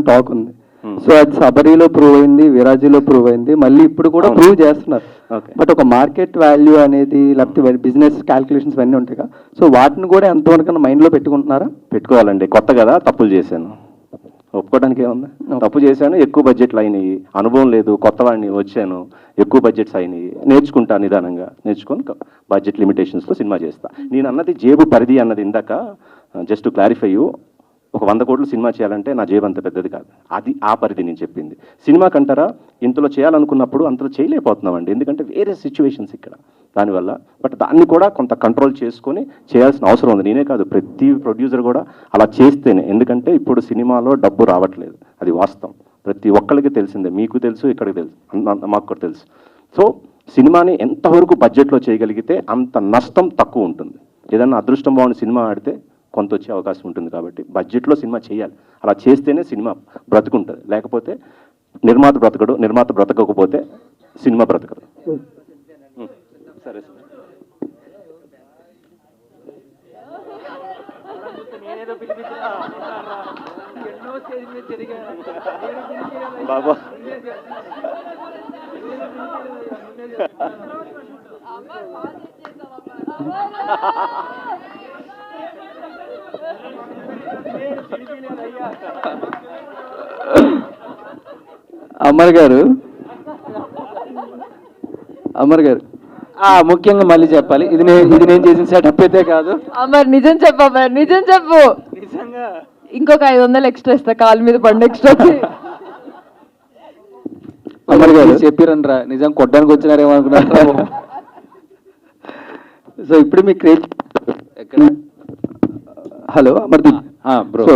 Talk ఉంది. Hmm. So అది సబరీలో prove అయింది విరాజీలో ప్రూవ్ అయింది మళ్ళీ ఇప్పుడు కూడా. ప్రూవ్ చేస్తున్నారు. బట్ ఒక మార్కెట్ వాల్యూ అనేది లేకపోతే బిజినెస్ క్యాల్కులేషన్స్ అన్నీ ఉంటాయి కదా. సో వాటిని కూడా ఎంతవరకు మైండ్లో పెట్టుకుంటున్నారా? పెట్టుకోవాలండి. కొత్త కదా తప్పులు చేశాను. ఒప్పుకోవడానికి ఏముంది? తప్పు చేశాను ఎక్కువ బడ్జెట్లు అయినాయి అనుభవం లేదు కొత్త వాడిని వచ్చాను ఎక్కువ బడ్జెట్స్ అయినాయి నేర్చుకుంటా నిదానంగా. నేర్చుకొని బడ్జెట్ లిమిటేషన్స్తో సినిమా చేస్తా. నేను అన్నది జేబు పరిధి అన్నది ఇందాక జస్ట్ క్లారిఫై ఒక వంద కోట్లు సినిమా చేయాలంటే నా జేబు అంత పెద్దది కాదు. అది ఆ పరిధి నేను చెప్పింది. సినిమా కంటారా ఇంతలో చేయాలనుకున్నప్పుడు అంతలో చేయలేకపోతున్నామండి. ఎందుకంటే వేరే సిచ్యువేషన్స్ ఇక్కడ. దానివల్ల బట్ దాన్ని కూడా కొంత కంట్రోల్ చేసుకొని చేయాల్సిన అవసరం ఉంది. నేనే కాదు ప్రతి ప్రొడ్యూసర్ కూడా అలా చేస్తేనే. ఎందుకంటే ఇప్పుడు సినిమాలో డబ్బు రావట్లేదు. అది వాస్తవం. ప్రతి ఒక్కరికి తెలిసిందే. మీకు తెలుసు ఇక్కడికి తెలుసు. మాకు కూడా తెలుసు. సో సినిమాని ఎంతవరకు బడ్జెట్లో చేయగలిగితే అంత నష్టం తక్కువ ఉంటుంది. ఏదన్నా అదృష్టం బాగుండి సినిమా ఆడితే కొంత వచ్చే అవకాశం ఉంటుంది కాబట్టి బడ్జెట్లో సినిమా చేయాలి. అలా చేస్తేనే సినిమా బ్రతుకుంటుంది. లేకపోతే నిర్మాత బ్రతకడు నిర్మాత బ్రతకకపోతే సినిమా బ్రతకదు. ఉం. సరే సార్. బాబా. అమర్ గారు? అమర్ గారు. ఆ, ముఖ్యంగా మళ్ళీ చెప్పాలి. ఇది నేను ఇది నేను చేసిన సెటప్ అయితే కాదు. అమర్ నిజం చెప్పు అమర్ నిజం చెప్పు. నిజంగా? ఇంకొక ఐదు వందలు ఎక్స్ట్రా ఇస్తా కాలు మీద పండు ఎక్స్ట్రా అమర్ గారు చెప్పిరని రా నిజం కొట్టడానికి వచ్చినారేమో అనుకున్నారు? సో ఇప్పుడు మీ క్రేజ్ ఎక్కడ? హలో అమర్దీప్. ఆ, bro. సో